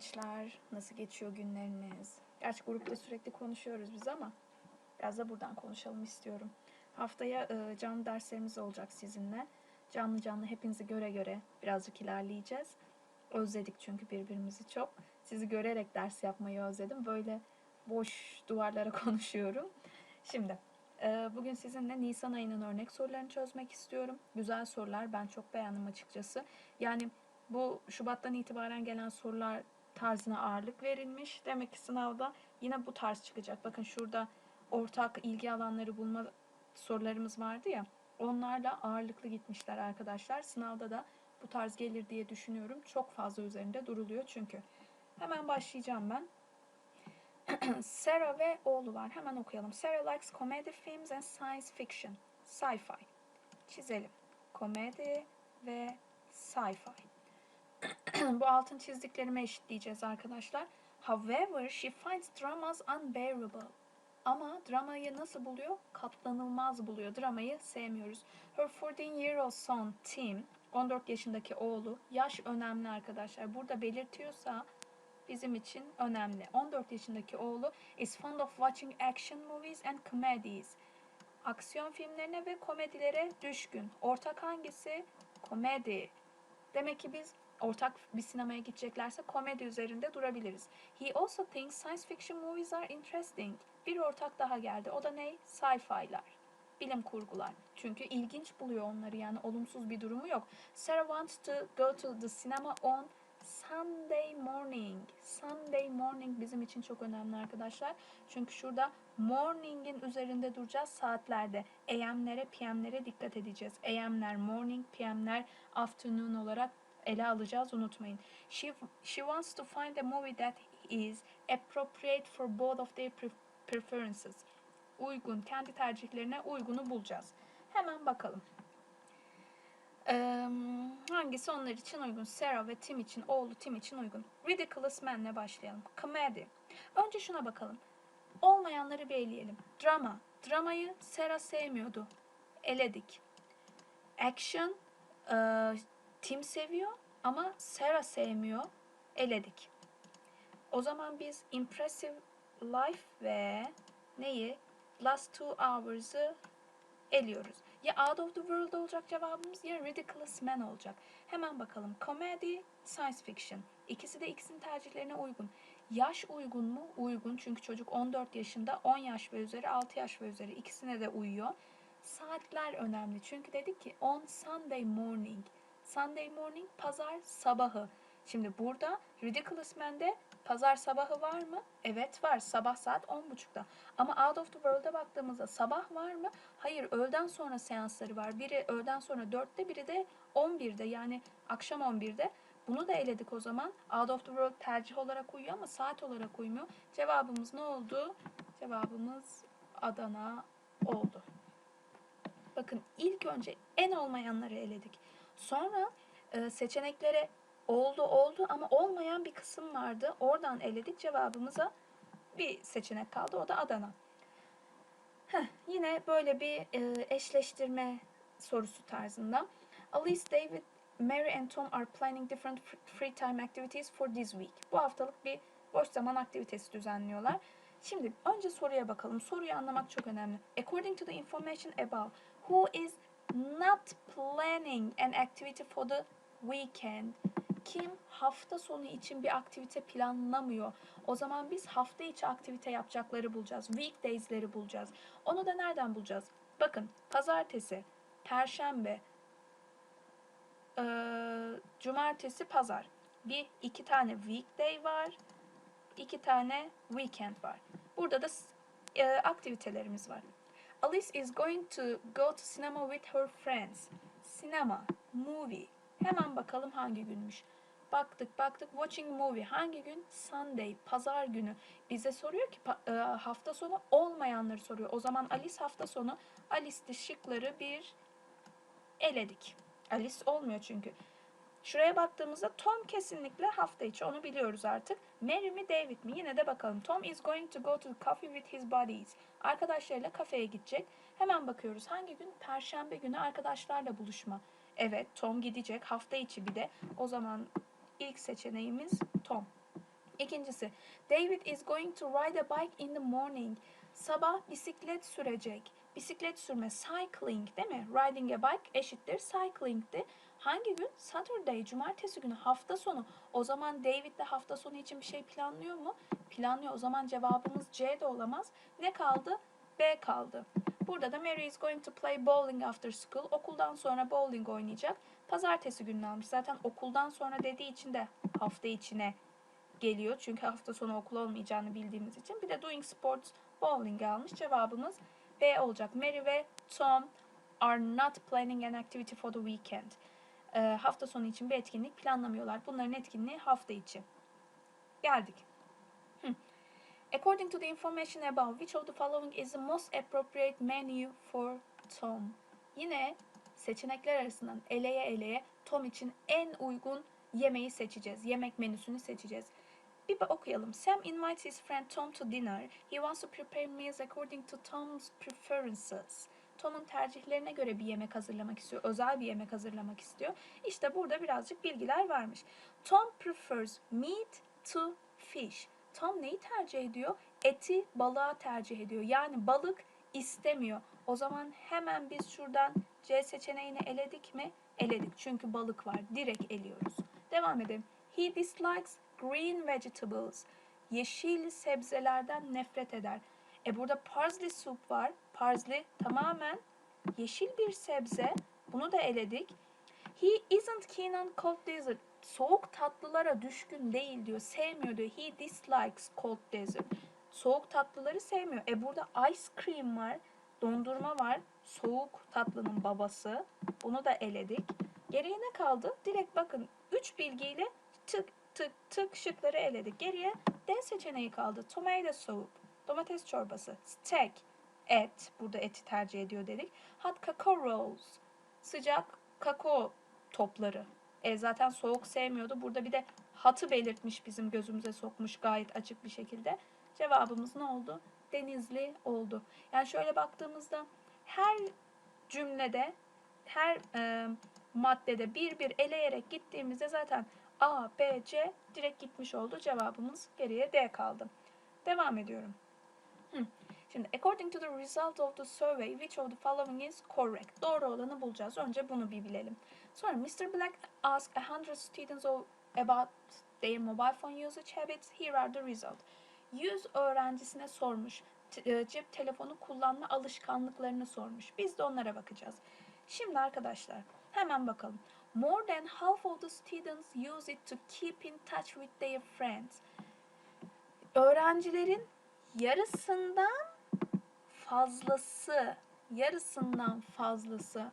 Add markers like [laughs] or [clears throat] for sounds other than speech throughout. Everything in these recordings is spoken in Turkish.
gençler? Nasıl geçiyor günleriniz? Gerçi grupta sürekli konuşuyoruz biz ama biraz da buradan konuşalım istiyorum. Haftaya e, canlı derslerimiz olacak sizinle. Canlı canlı hepinizi göre göre birazcık ilerleyeceğiz. Özledik çünkü birbirimizi çok. Sizi görerek ders yapmayı özledim. Böyle boş duvarlara [laughs] konuşuyorum. Şimdi e, bugün sizinle Nisan ayının örnek sorularını çözmek istiyorum. Güzel sorular. Ben çok beğendim açıkçası. Yani bu Şubat'tan itibaren gelen sorular tarzına ağırlık verilmiş. Demek ki sınavda yine bu tarz çıkacak. Bakın şurada ortak ilgi alanları bulma sorularımız vardı ya. Onlarla ağırlıklı gitmişler arkadaşlar. Sınavda da bu tarz gelir diye düşünüyorum. Çok fazla üzerinde duruluyor çünkü. Hemen başlayacağım ben. [clears throat] Sarah ve oğlu var. Hemen okuyalım. Sarah likes comedy films and science fiction. Sci-fi. Çizelim. Komedi ve sci-fi. [clears throat] Bu altın çizdiklerime eşitleyeceğiz arkadaşlar. However, she finds dramas unbearable. Ama dramayı nasıl buluyor? Katlanılmaz buluyor. Dramayı sevmiyoruz. Her 14 year old son Tim, 14 yaşındaki oğlu, yaş önemli arkadaşlar. Burada belirtiyorsa bizim için önemli. 14 yaşındaki oğlu is fond of watching action movies and comedies. Aksiyon filmlerine ve komedilere düşkün. Ortak hangisi? Komedi. Demek ki biz ortak bir sinemaya gideceklerse komedi üzerinde durabiliriz. He also thinks science fiction movies are interesting. Bir ortak daha geldi. O da ne? Sci-fi'lar. Bilim kurgular. Çünkü ilginç buluyor onları yani olumsuz bir durumu yok. Sarah wants to go to the cinema on Sunday morning. Sunday morning bizim için çok önemli arkadaşlar. Çünkü şurada morning'in üzerinde duracağız saatlerde. AM'lere, PM'lere dikkat edeceğiz. AM'ler morning, PM'ler afternoon olarak ele alacağız unutmayın. She, she wants to find a movie that is appropriate for both of their pre- preferences. Uygun, kendi tercihlerine uygunu bulacağız. Hemen bakalım. Eee, hangisi onlar için uygun? Sarah ve Tim için, oğlu Tim için uygun. Ridiculous Man'le başlayalım. Comedy. Önce şuna bakalım. Olmayanları bir eleyelim. Drama. Dramayı Sarah sevmiyordu. Eledik. Action. eee, Tim seviyor ama Sarah sevmiyor. Eledik. O zaman biz Impressive Life ve neyi? Last Two Hours'ı eliyoruz. Ya Out of the World olacak cevabımız ya Ridiculous Man olacak. Hemen bakalım. Comedy, Science Fiction. İkisi de ikisinin tercihlerine uygun. Yaş uygun mu? Uygun. Çünkü çocuk 14 yaşında 10 yaş ve üzeri 6 yaş ve üzeri ikisine de uyuyor. Saatler önemli. Çünkü dedik ki on Sunday morning. Sunday morning pazar sabahı. Şimdi burada Ridiculous Man'de pazar sabahı var mı? Evet var. Sabah saat 10.30'da. Ama Out of the World'a baktığımızda sabah var mı? Hayır. Öğleden sonra seansları var. Biri öğleden sonra 4'te biri de 11'de yani akşam 11'de. Bunu da eledik o zaman. Out of the World tercih olarak uyuyor ama saat olarak uymuyor. Cevabımız ne oldu? Cevabımız Adana oldu. Bakın ilk önce en olmayanları eledik. Sonra e, seçeneklere oldu oldu ama olmayan bir kısım vardı. Oradan eledik cevabımıza bir seçenek kaldı. O da Adana. Heh, yine böyle bir e, eşleştirme sorusu tarzında. Alice, David, Mary and Tom are planning different free time activities for this week. Bu haftalık bir boş zaman aktivitesi düzenliyorlar. Şimdi önce soruya bakalım. Soruyu anlamak çok önemli. According to the information above, who is planning an activity for the weekend? Kim hafta sonu için bir aktivite planlamıyor? O zaman biz hafta içi aktivite yapacakları bulacağız. Weekdays'leri bulacağız. Onu da nereden bulacağız? Bakın pazartesi, perşembe, eee, cumartesi, pazar. Bir iki tane weekday var. iki tane weekend var. Burada da e, aktivitelerimiz var. Alice is going to go to cinema with her friends. Sinema, movie. Hemen bakalım hangi günmüş. Baktık baktık watching movie hangi gün? Sunday, pazar günü. Bize soruyor ki e, hafta sonu olmayanları soruyor. O zaman Alice hafta sonu Alice'de şıkları bir eledik. Alice olmuyor çünkü. Şuraya baktığımızda Tom kesinlikle hafta içi onu biliyoruz artık. Mary mi David mi? Yine de bakalım. Tom is going to go to the coffee with his buddies. Arkadaşlarıyla kafeye gidecek. Hemen bakıyoruz. Hangi gün? Perşembe günü arkadaşlarla buluşma. Evet Tom gidecek hafta içi bir de. O zaman ilk seçeneğimiz Tom. İkincisi, David is going to ride a bike in the morning. Sabah bisiklet sürecek. Bisiklet sürme, cycling değil mi? Riding a bike eşittir cycling'ti. Hangi gün? Saturday, cumartesi günü, hafta sonu. O zaman David de hafta sonu için bir şey planlıyor mu? Planlıyor. O zaman cevabımız C de olamaz. Ne kaldı? B kaldı. Burada da Mary is going to play bowling after school. Okuldan sonra bowling oynayacak. Pazartesi gününü almış. Zaten okuldan sonra dediği için de hafta içine geliyor. Çünkü hafta sonu okul olmayacağını bildiğimiz için. Bir de doing sports bowling almış. Cevabımız B olacak. Mary ve Tom are not planning an activity for the weekend. Ee, hafta sonu için bir etkinlik planlamıyorlar. Bunların etkinliği hafta içi. Geldik. According to the information above, which of the following is the most appropriate menu for Tom? Yine seçenekler arasından eleye eleye Tom için en uygun yemeği seçeceğiz. Yemek menüsünü seçeceğiz. Bir okuyalım. Sam invites his friend Tom to dinner. He wants to prepare meals according to Tom's preferences. Tom'un tercihlerine göre bir yemek hazırlamak istiyor. Özel bir yemek hazırlamak istiyor. İşte burada birazcık bilgiler varmış. Tom prefers meat to fish. Tom neyi tercih ediyor? Eti balığa tercih ediyor. Yani balık istemiyor. O zaman hemen biz şuradan C seçeneğini eledik mi? Eledik. Çünkü balık var. Direkt eliyoruz. Devam edelim. He dislikes green vegetables. Yeşil sebzelerden nefret eder. E burada parsley soup var. Parsley tamamen yeşil bir sebze. Bunu da eledik. He isn't keen on cold dessert. Soğuk tatlılara düşkün değil diyor. Sevmiyor diyor. He dislikes cold dessert. Soğuk tatlıları sevmiyor. E burada ice cream var. Dondurma var. Soğuk tatlının babası. Bunu da eledik. Geriye ne kaldı? Direkt bakın 3 bilgiyle tık tık tık şıkları eledik. Geriye D seçeneği kaldı. Tomato soup. Domates çorbası. Steak. Et. Burada eti tercih ediyor dedik. Hot cocoa rolls. Sıcak kakao topları. E zaten soğuk sevmiyordu. Burada bir de hatı belirtmiş bizim gözümüze sokmuş gayet açık bir şekilde. Cevabımız ne oldu? Denizli oldu. Yani şöyle baktığımızda her cümlede, her e, maddede bir bir eleyerek gittiğimizde zaten A, B, C direkt gitmiş oldu. Cevabımız geriye D kaldı. Devam ediyorum. Hı. Şimdi according to the result of the survey, which of the following is correct? Doğru olanı bulacağız. Önce bunu bir bilelim. Sonra Mr. Black asked a hundred students of- about their mobile phone usage habits. Here are the results. 100 öğrencisine sormuş. E, cep telefonu kullanma alışkanlıklarını sormuş. Biz de onlara bakacağız. Şimdi arkadaşlar hemen bakalım. More than half of the students use it to keep in touch with their friends. Öğrencilerin yarısından fazlası, yarısından fazlası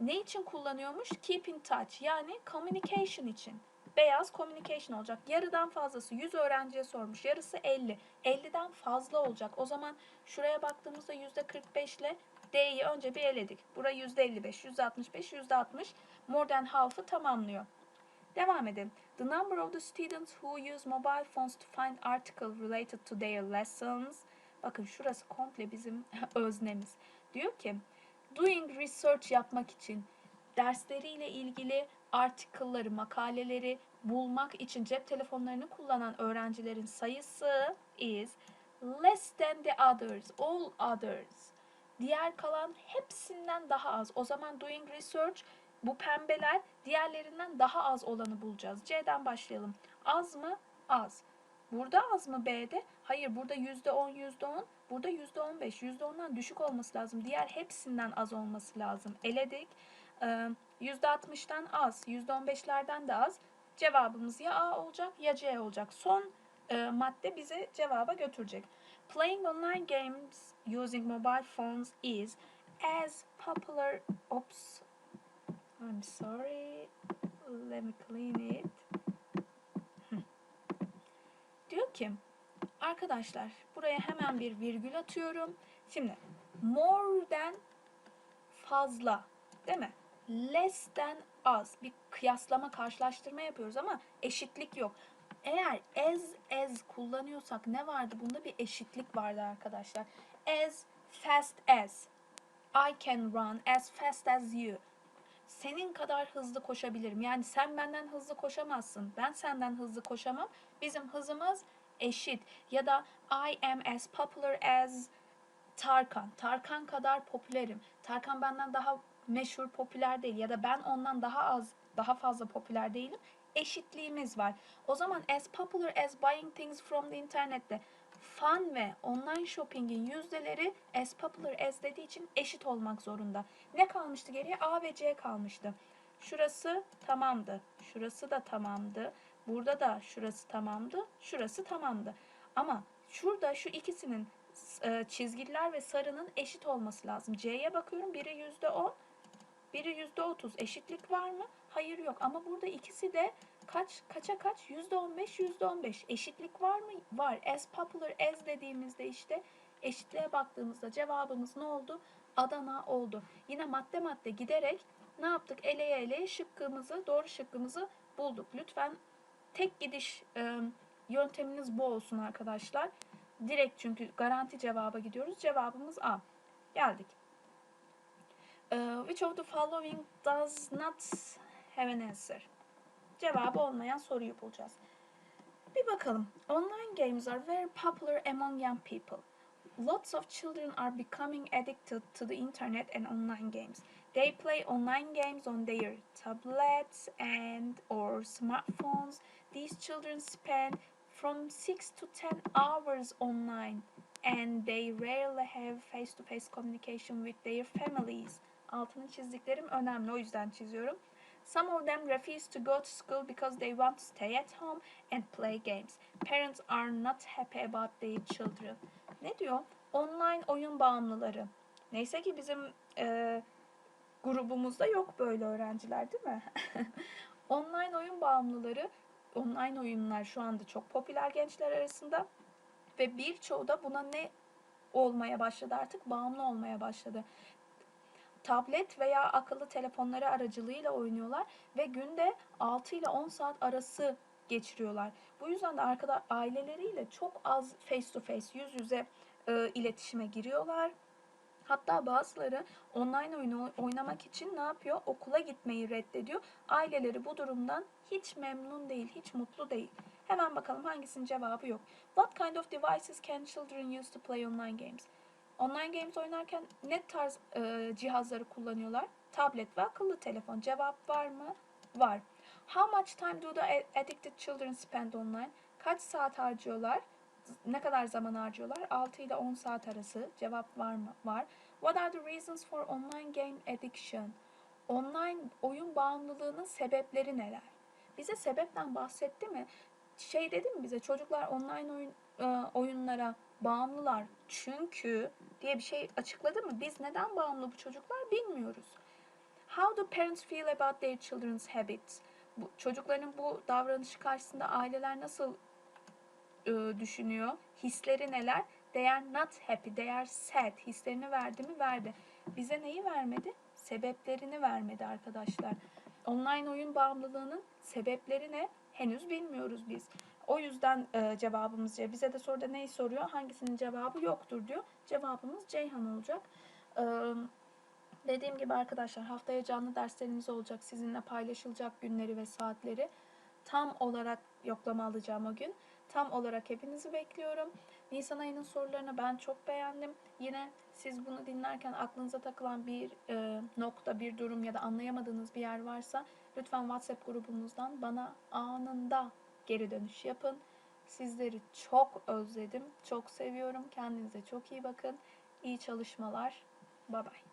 ne için kullanıyormuş? Keep in touch yani communication için. Beyaz communication olacak. Yarıdan fazlası 100 öğrenciye sormuş. Yarısı 50. 50'den fazla olacak. O zaman şuraya baktığımızda %45 ile D'yi önce bir eledik. Bura %55, %65, %60. More than half'ı tamamlıyor. Devam edelim. The number of the students who use mobile phones to find article related to their lessons. Bakın şurası komple bizim [laughs] öznemiz. Diyor ki doing research yapmak için dersleriyle ilgili article'ları, makaleleri bulmak için cep telefonlarını kullanan öğrencilerin sayısı is less than the others, all others. Diğer kalan hepsinden daha az. O zaman doing research bu pembeler diğerlerinden daha az olanı bulacağız. C'den başlayalım. Az mı? Az. Burada az mı B'de? Hayır burada %10 %10. Burada %15. %10'dan düşük olması lazım. Diğer hepsinden az olması lazım. Eledik. Ee, %60'dan az. %15'lerden de az. Cevabımız ya A olacak ya C olacak. Son e, madde bizi cevaba götürecek. Playing online games using mobile phones is as popular oops I'm sorry let me clean it. Diyor ki arkadaşlar buraya hemen bir virgül atıyorum şimdi more than fazla değil mi less than az bir kıyaslama karşılaştırma yapıyoruz ama eşitlik yok eğer as as kullanıyorsak ne vardı? Bunda bir eşitlik vardı arkadaşlar. As fast as. I can run as fast as you. senin kadar hızlı koşabilirim. Yani sen benden hızlı koşamazsın. Ben senden hızlı koşamam. Bizim hızımız eşit. Ya da I am as popular as Tarkan. Tarkan kadar popülerim. Tarkan benden daha meşhur, popüler değil ya da ben ondan daha az, daha fazla popüler değilim. Eşitliğimiz var. O zaman as popular as buying things from the internette fun ve online shopping'in yüzdeleri as popular as dediği için eşit olmak zorunda. Ne kalmıştı geriye? A ve C kalmıştı. Şurası tamamdı. Şurası da tamamdı. Burada da şurası tamamdı. Şurası tamamdı. Ama şurada şu ikisinin e, çizgiler ve sarının eşit olması lazım. C'ye bakıyorum. Biri yüzde on, biri yüzde otuz. Eşitlik var mı? Hayır yok. Ama burada ikisi de kaç kaça kaç? Yüzde on beş, yüzde on beş. Eşitlik var mı? Var. As popular as dediğimizde işte eşitliğe baktığımızda cevabımız ne oldu? Adana oldu. Yine madde madde giderek ne yaptık? Eleye eleye şıkkımızı, doğru şıkkımızı bulduk. Lütfen tek gidiş e, yönteminiz bu olsun arkadaşlar. Direkt çünkü garanti cevaba gidiyoruz. Cevabımız A. Geldik. Which of the following does not have an answer? Cevabı olmayan soruyu bulacağız. Bir bakalım. Online games are very popular among young people. Lots of children are becoming addicted to the internet and online games. They play online games on their tablets and or smartphones. These children spend from 6 to 10 hours online and they rarely have face-to-face communication with their families. Altını çizdiklerim önemli o yüzden çiziyorum. Some of them refuse to go to school because they want to stay at home and play games. Parents are not happy about their children. Ne diyor? Online oyun bağımlıları. Neyse ki bizim e, grubumuzda yok böyle öğrenciler değil mi? [laughs] Online oyun bağımlıları, online oyunlar şu anda çok popüler gençler arasında ve birçoğu da buna ne olmaya başladı artık? Bağımlı olmaya başladı. Tablet veya akıllı telefonları aracılığıyla oynuyorlar ve günde 6 ile 10 saat arası geçiriyorlar. Bu yüzden de arkada aileleriyle çok az face to face, yüz yüze e, iletişime giriyorlar. Hatta bazıları online oyunu oynamak için ne yapıyor? Okula gitmeyi reddediyor. Aileleri bu durumdan hiç memnun değil, hiç mutlu değil. Hemen bakalım hangisinin cevabı yok. What kind of devices can children use to play online games? Online games oynarken ne tarz e, cihazları kullanıyorlar? Tablet ve akıllı telefon. Cevap var mı? Var. How much time do the addicted children spend online? Kaç saat harcıyorlar? Ne kadar zaman harcıyorlar? 6 ile 10 saat arası. Cevap var mı? Var. What are the reasons for online game addiction? Online oyun bağımlılığının sebepleri neler? Bize sebepten bahsetti mi? Şey dedi mi bize çocuklar online oyun e, oyunlara bağımlılar çünkü diye bir şey açıkladı mı? Biz neden bağımlı bu çocuklar bilmiyoruz. How do parents feel about their children's habits? Bu, çocukların bu davranışı karşısında aileler nasıl e, düşünüyor? Hisleri neler? They are not happy, they are sad. Hislerini verdi mi? Verdi. Bize neyi vermedi? Sebeplerini vermedi arkadaşlar. Online oyun bağımlılığının sebepleri ne? Henüz bilmiyoruz biz. O yüzden e, cevabımız C. Bize de soruda neyi soruyor? Hangisinin cevabı yoktur diyor. Cevabımız Ceyhan olacak. E, dediğim gibi arkadaşlar haftaya canlı derslerimiz olacak. Sizinle paylaşılacak günleri ve saatleri. Tam olarak yoklama alacağım o gün. Tam olarak hepinizi bekliyorum. Nisan ayının sorularını ben çok beğendim. Yine siz bunu dinlerken aklınıza takılan bir e, nokta, bir durum ya da anlayamadığınız bir yer varsa lütfen WhatsApp grubumuzdan bana anında geri dönüş yapın. Sizleri çok özledim, çok seviyorum. Kendinize çok iyi bakın. İyi çalışmalar. Bye bye.